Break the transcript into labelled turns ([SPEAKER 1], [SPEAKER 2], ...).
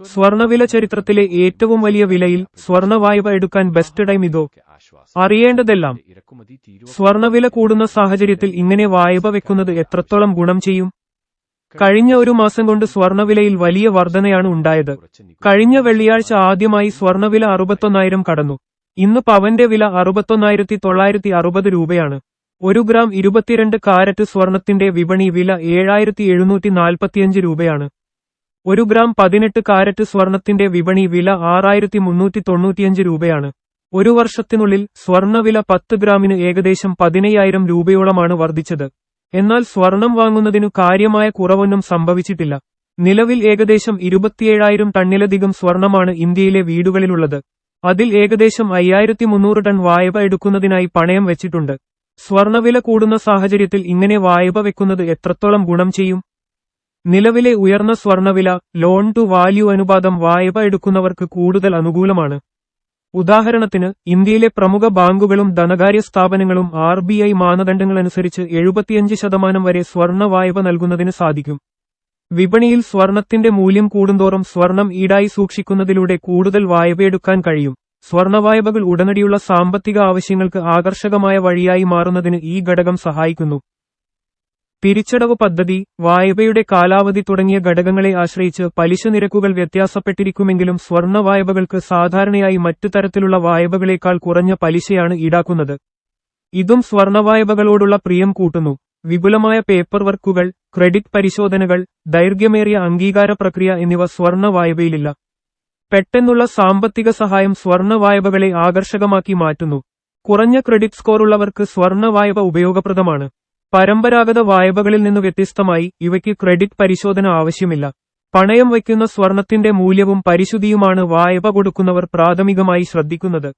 [SPEAKER 1] സ്വർണവില ചരിത്രത്തിലെ ഏറ്റവും വലിയ വിലയിൽ സ്വർണ വായ്പ എടുക്കാൻ ബെസ്റ്റ് ടൈം ഇതോ? അറിയേണ്ടതെല്ലാം. സ്വർണവില കൂടുന്ന സാഹചര്യത്തിൽ ഇങ്ങനെ വായ്പ വെക്കുന്നത് എത്രത്തോളം ഗുണം ചെയ്യും? കഴിഞ്ഞ ഒരു മാസം കൊണ്ട് സ്വർണവിലയിൽ വലിയ വർധനയാണ് ഉണ്ടായത്. കഴിഞ്ഞ വെള്ളിയാഴ്ച ആദ്യമായി സ്വർണവില അറുപത്തൊന്നായിരം കടന്നു. ഇന്ന് പവന്റെ വില അറുപത്തൊന്നായിരത്തി തൊള്ളായിരത്തി അറുപത് രൂപയാണ്. ഒരു ഗ്രാം ഇരുപത്തിരണ്ട് കാരറ്റ് സ്വർണത്തിന്റെ വിപണി വില ഏഴായിരത്തി എഴുന്നൂറ്റി നാൽപ്പത്തിയഞ്ച് രൂപയാണ്. ഒരു ഗ്രാം പതിനെട്ട് കാരറ്റ് സ്വർണത്തിന്റെ വിപണി വില ആറായിരത്തി മുന്നൂറ്റി തൊണ്ണൂറ്റിയഞ്ച് രൂപയാണ്. ഒരു വർഷത്തിനുള്ളിൽ സ്വർണവില പത്ത് ഗ്രാമിന് ഏകദേശം പതിനയ്യായിരം രൂപയോളമാണ് വർദ്ധിച്ചത്. എന്നാൽ സ്വർണം വാങ്ങുന്നതിനു കാര്യമായ കുറവൊന്നും സംഭവിച്ചിട്ടില്ല. നിലവിൽ ഏകദേശം ഇരുപത്തിയേഴായിരം ടണ്ണിലധികം സ്വർണമാണ് ഇന്ത്യയിലെ വീടുകളിലുള്ളത്. അതിൽ ഏകദേശം അയ്യായിരത്തി മുന്നൂറ് ടൺ വായ്പ എടുക്കുന്നതിനായി പണയം വെച്ചിട്ടുണ്ട്. സ്വർണവില കൂടുന്ന സാഹചര്യത്തിൽ ഇങ്ങനെ വായ്പ വെക്കുന്നത് എത്രത്തോളം ഗുണം ചെയ്യും? നിലവിലെ ഉയർന്ന സ്വർണവില ലോൺ ടു വാല്യൂ അനുപാതം വായ്പ എടുക്കുന്നവർക്ക് കൂടുതൽ അനുകൂലമാണ്. ഉദാഹരണത്തിന് ഇന്ത്യയിലെ പ്രമുഖ ബാങ്കുകളും ധനകാര്യ സ്ഥാപനങ്ങളും ആർ ബി ഐ മാനദണ്ഡങ്ങളനുസരിച്ച് എഴുപത്തിയഞ്ച് ശതമാനം വരെ സ്വർണ വായ്പ നൽകുന്നതിന് സാധിക്കും. വിപണിയിൽ സ്വർണത്തിന്റെ മൂല്യം കൂടുന്തോറും സ്വർണം ഈടായി സൂക്ഷിക്കുന്നതിലൂടെ കൂടുതൽ വായ്പയെടുക്കാൻ കഴിയും. സ്വർണ വായ്പകൾ ഉടനടിയുള്ള സാമ്പത്തിക ആവശ്യങ്ങൾക്ക് ആകർഷകമായ വഴിയായി മാറുന്നതിന് ഈ ഘടകം സഹായിക്കുന്നു. തിരിച്ചടവ് പദ്ധതി വായ്പയുടെ കാലാവധി തുടങ്ങിയ ഘടകങ്ങളെ ആശ്രയിച്ച് പലിശ നിരക്കുകൾ വ്യത്യാസപ്പെട്ടിരിക്കുമെങ്കിലും സ്വർണ വായ്പകൾക്ക് സാധാരണയായി മറ്റു തരത്തിലുള്ള വായ്പകളേക്കാൾ കുറഞ്ഞ പലിശയാണ് ഈടാക്കുന്നത്. ഇതും സ്വർണ വായ്പകളോടുള്ള പ്രിയം കൂട്ടുന്നു. വിപുലമായ പേപ്പർ വർക്കുകൾ ക്രെഡിറ്റ് പരിശോധനകൾ ദൈർഘ്യമേറിയ അംഗീകാര പ്രക്രിയ എന്നിവ സ്വർണ വായ്പയിലില്ല. പെട്ടെന്നുള്ള സാമ്പത്തിക സഹായം സ്വർണ വായ്പകളെ ആകർഷകമാക്കി മാറ്റുന്നു. കുറഞ്ഞ ക്രെഡിറ്റ് സ്കോറുള്ളവർക്ക് സ്വർണ വായ്പ ഉപയോഗപ്രദമാണ്. പരമ്പരാഗത വായ്പകളിൽ നിന്ന് വ്യത്യസ്തമായി ഇവയ്ക്ക് ക്രെഡിറ്റ് പരിശോധന ആവശ്യമില്ല. പണയം വയ്ക്കുന്ന സ്വർണത്തിന്റെ മൂല്യവും പരിശുദ്ധിയുമാണ് വായ്പ കൊടുക്കുന്നവർ പ്രാഥമികമായി ശ്രദ്ധിക്കുന്നത്.